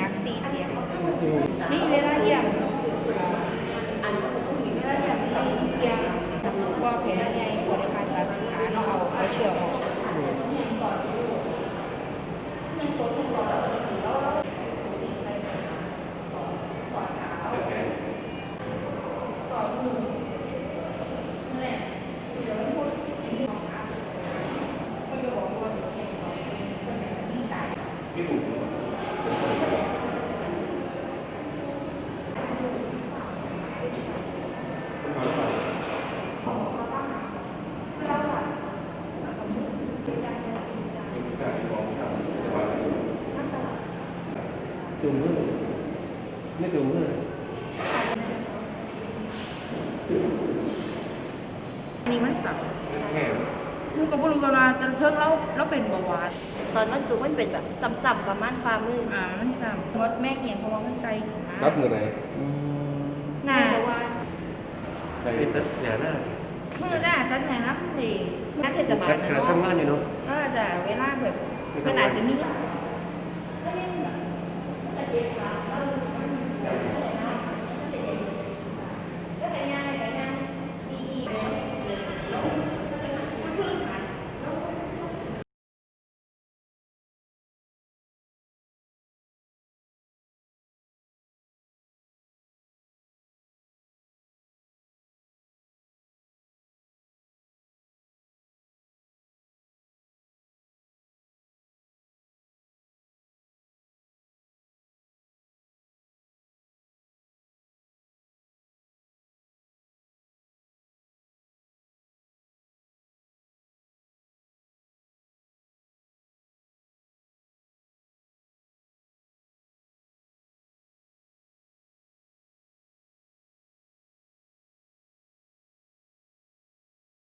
นักสี่เทียนี่เวลาเยี่ยมเวลาเยี่ยมสี่เทียนก็เป็นใหญ่ว่าในการตัดขาเนาะเอาไปเชื่อม จูงมือไม่จูงมือนนี้มันสับลูกก็บ่รู้กัว่าจนเทิงแล้วแล้วเป็นเบาหวานตอนวันศุกร์มันเป็นแบบซ้ำๆประมาณฝ่ามืออ่ามันสับมดแม่เหียงเพราะว่ามันไตขึ้นมารับมือไหนหน้าใครเป็นตัดหนาหน้ามือได้ตั้งแต่น้ำดีน่าเทศบาลการนะการเนาะทำงานอยู่เนาะก็จะเวลาแบบมันอาจจะมี Yeah.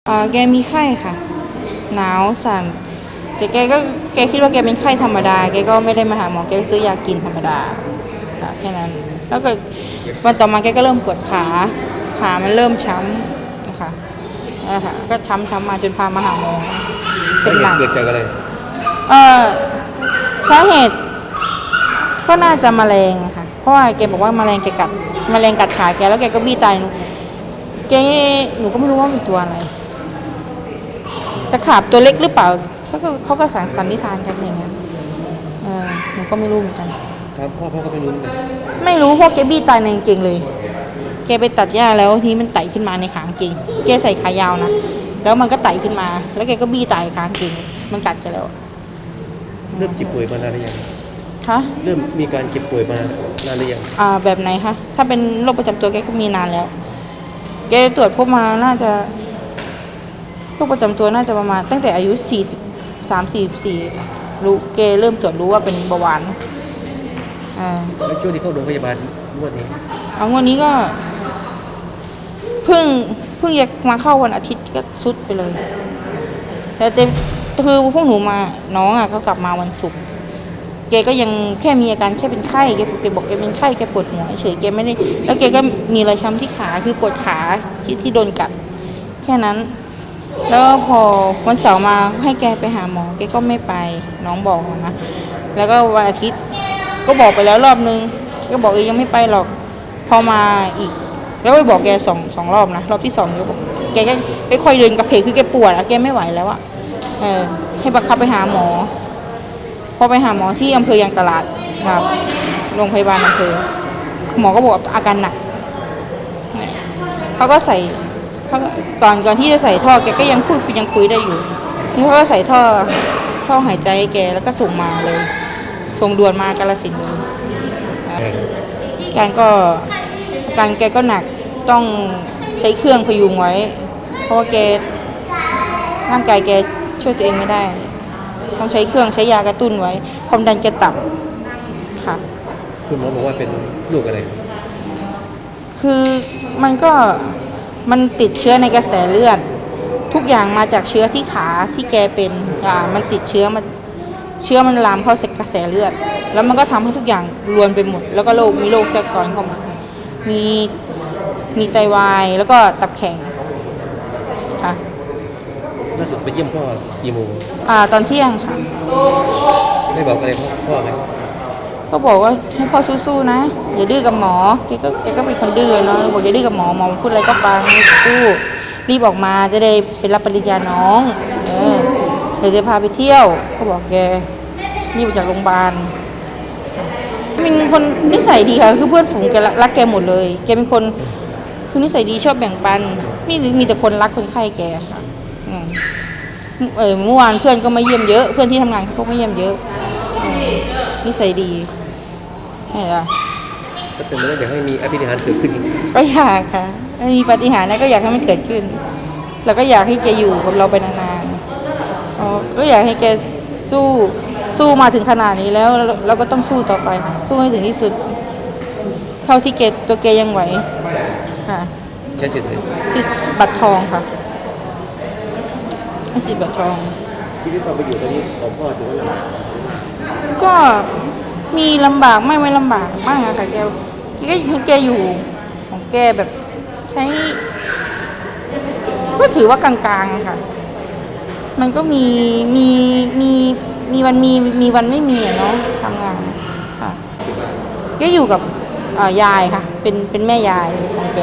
อ่าแกมีไข้ค่ะ หนาวสั่นแต่แกก็แกคิดว่าแกเป็นไข้ธรรมดา แกก็ไม่ได้มาหาหมอแกก็ซื้อยากินธรรมดาค่ะแค่นั้น แล้วก็วันต่อมาแกก็เริ่มปวดขา ขามันเริ่มช้ำนะคะนั่นแหละค่ะก็ช้ำช้ำมาจนพามาหาหมอเป็นหนักเกิดจากอะไรเอ่อสาเหตุ ก็น่าจะแมลงค่ะ เพราะว่าแกบอกว่าแมลงแกกัดแมลงกัดขาแกแล้วแกก็บี้ตายแกหนูก็ไม่รู้ว่ามันตัวอะไร ตะขาบตัวเล็กหรือเปล่าเขาก็เขาก็สันนิษฐานกันอย่างเงี้ยเออหนูก็ไม่รู้เหมือนกัน ครับพ่อพ่อก็ไม่รู้เหมือนกันไม่รู้เพราะแกบี้ตายในกางเกงเลย แกไปตัดหญ้าแล้วทีนี้มันไต่ขึ้นมาในขากางเกงแกใส่ขายาวนะแล้วมันก็ไต่ขึ้นมา แล้วแกก็บี้ตายขากางเกงมันกัดแกแล้วเริ่มเจ็บป่วยมานานหรือยังคะเริ่มมีการเจ็บป่วยมานานหรือยังอ่าแบบไหนคะถ้าเป็นโรคประจำตัวแกก็มีนานแล้ว แกตรวจพบมาน่าจะ โรคประจำตัวน่าจะประมาณตั้งแต่อายุ 40 3 44รู้แกเริ่มตรวจรู้ว่าเป็นเบาหวานอ่าแล้วช่วงที่เข้าโรงพยาบาลงวดนี้เอางวดนี้ก็เพิ่งเพิ่งจะมาเข้าวันอาทิตย์ก็สุดไปเลย แต่เต็มคือพวกหนูมาน้องอะก็กลับมาวันศุกร์แกก็ยังแค่มีอาการแค่เป็นไข้แกแกบอกแกเป็นไข้แกปวดหัวเฉยแกไม่ได้ แล้วแกก็มีรอยช้ำที่ขาคือปวดขาที่ที่โดนกัด แค่นั้น แล้วพอวันเสาร์มาให้แกไปหาหมอแกก็ไม่ไปน้องบอกนะแล้วก็วันอาทิตย์ก็บอกไปแล้วรอบนึงก็บอกเออยังไม่ไปหรอกพอมาอีก แล้วไปบอกแกสองสองรอบนะรอบที่สองแกบอกแกก็ไม่ค่อยเดินกระเพกคือแกปวดอะแกไม่ไหวแล้วอะเออให้บังคับไปหาหมอ พอไปหาหมอที่อำเภอยางตลาดครับโรงพยาบาลอำเภอหมอก็บอกอาการหนักเขาก็ใส่ เขาก็ก่อนก่อนที่จะใส่ท่อแกก็ยังพูดยังคุยได้อยู่นี่เขาก็ใส่ท่อท่อหายใจให้แกแล้วก็ส่งมาเลย ส่งด่วนมากาลสินธุ์เลยครับอาการก็อาการแกก็หนักต้องใช้เครื่องพยุงไว้ เพราะว่าแกร่างกายแกช่วยตัวเองไม่ได้ ต้องใช้เครื่องใช้ยากระตุ้นไว้ ความดันแกต่ำค่ะ คุณหมอบอกว่าเป็นลูกอะไร คือมันก็ มันติดเชื้อในกระแสเลือด ทุกอย่างมาจากเชื้อที่ขาที่แกเป็นอ่ามันติดเชื้อมันเชื้อมันลามเข้ากระแสเลือด แล้วมันก็ทำให้ทุกอย่างรวนไปหมด แล้วก็โรคมีโรคแทรกซ้อนเข้ามา มีมีไตวายแล้วก็ตับแข็งค่ะล่าสุดไปเยี่ยมพ่อกี่โมงอ่าตอนเที่ยงค่ะ ได้บอกอะไรพ่อพ่อไหม ก็บอกว่าให้พ่อสู้ๆนะ อย่าดื้อกับหมอแกก็แกก็เป็นคนดื้อเนาะบอกอย่าดื้อกับหมอหมอพูดอะไรก็ฟังสู้รีบออกมาจะได้ไปรับปริญญาน้องเออเดี๋ยวจะพาไปเที่ยว ก็บอกแกรีบจากโรงพยาบาลเป็นคนนิสัยดีค่ะคือเพื่อนฝูงแกรักแกหมดเลย แกเป็นคนคือนิสัยดีชอบแบ่งปันมีมีแต่คนรักคนไข้แกค่ะเออเมื่อวานเพื่อนก็มาเยี่ยมเยอะ เพื่อนที่ทำงานเขาก็มาเยี่ยมเยอะนิสัยดี ใช่ละก็เป็นไปได้อยากให้มีอภินิหารเกิดขึ้นอีกก็อยากค่ะถ้ามีปาฏิหาริย์นะก็อยากให้มันเกิดขึ้น แล้วก็อยากให้แกอยู่กับเราไปนานๆอ๋อก็อยากให้แกสู้สู้มาถึงขนาดนี้แล้วเราเราก็ต้องสู้ต่อไปค่ะสู้ให้ถึงที่สุด เท่าที่แกตัวแกยังไหวค่ะใช้สิทธิ์เลยสิทธิ์บัตรทองค่ะให้สิทธิ์บัตรทอง ชีวิตความเป็นอยู่ตอนนี้ของพ่อถือว่าลำบากก็ มีลำบากไม่ไม่ลำบากมากอะค่ะแกแกก็ให้แกอยู่ของแกแบบใช้ก็ถือว่ากลางๆอะค่ะ มันก็มีมีมีมีวันมีมีวันไม่มีอะเนาะทำงานค่ะแกอยู่กับเอ่อยายค่ะ เป็นเป็นแม่ยายของแก